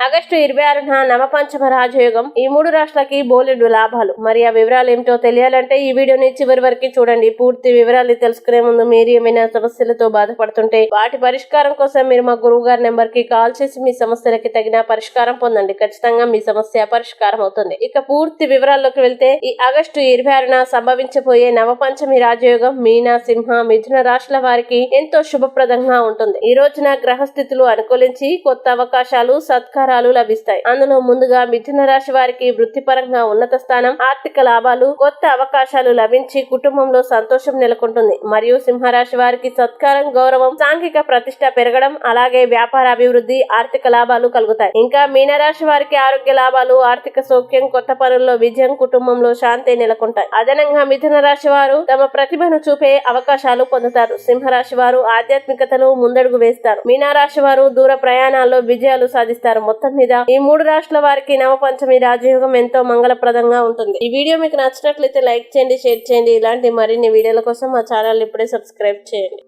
August ఇరవై ఆరున నవపంచమ రాజయోగం ఈ మూడు రాష్ట్రాలకి బోలెడు లాభాలు. మరి ఆ వివరాలు ఏమిటో తెలియాలంటే ఈ వీడియోని చివరి వరకు చూడండి. పూర్తి వివరాలు తెలుసుకునే ముందు మీరు ఏమైనా సమస్యలతో బాధపడుతుంటే వాటి పరిష్కారం కోసం మీరు మా గురువు గారి నెంబర్కి కాల్ చేసి మీ సమస్యలకి తగిన పరిష్కారం పొందండి. ఖచ్చితంగా మీ సమస్య పరిష్కారం అవుతుంది. ఇక పూర్తి వివరాల్లోకి వెళ్తే ఈ ఆగస్టు ఇరవై ఆరున సంభవించబోయే నవపంచమి రాజయోగం మీనా సింహ మిథున రాశుల వారికి ఎంతో శుభప్రదంగా ఉంటుంది. ఈ రోజున గ్రహస్థితులు అనుకూలించి కొత్త అవకాశాలు సత్కారం సత్కారాలు లభిస్తాయి. అందులో ముందుగా మిథున రాశి వారికి వృత్తిపరంగా ఉన్నత స్థానం ఆర్థిక లాభాలు కొత్త అవకాశాలు లభించి కుటుంబంలో సంతోషం నెలకొంటుంది. మరియు సింహరాశి వారికి సత్కారం గౌరవం సాంఘిక ప్రతిష్ట పెరగడం అలాగే వ్యాపార అభివృద్ధి ఆర్థిక లాభాలు కలుగుతాయి. ఇంకా మీనరాశి వారికి ఆరోగ్య లాభాలు ఆర్థిక సౌఖ్యం కొత్త పనుల్లో విజయం కుటుంబంలో శాంతి నెలకొంటాయి. అదనంగా మిథున రాశి వారు తమ ప్రతిభను చూపే అవకాశాలు పొందుతారు. సింహరాశి వారు ఆధ్యాత్మికతను ముందడుగు వేస్తారు. మీనారాశి వారు దూర ప్రయాణాల్లో విజయాలు సాధిస్తారు. మొత్తం మీద ఈ మూడు రాష్ట్రాల వారికి నవపంచమి రాజయోగం ఎంతో మంగళప్రదంగా ఉంటుంది. ఈ వీడియో మీకు నచ్చినట్లయితే లైక్ చేయండి షేర్ చేయండి. ఇలాంటి మరిన్ని వీడియోల కోసం మా ఛానల్ ఇప్పుడే సబ్స్క్రైబ్ చేయండి.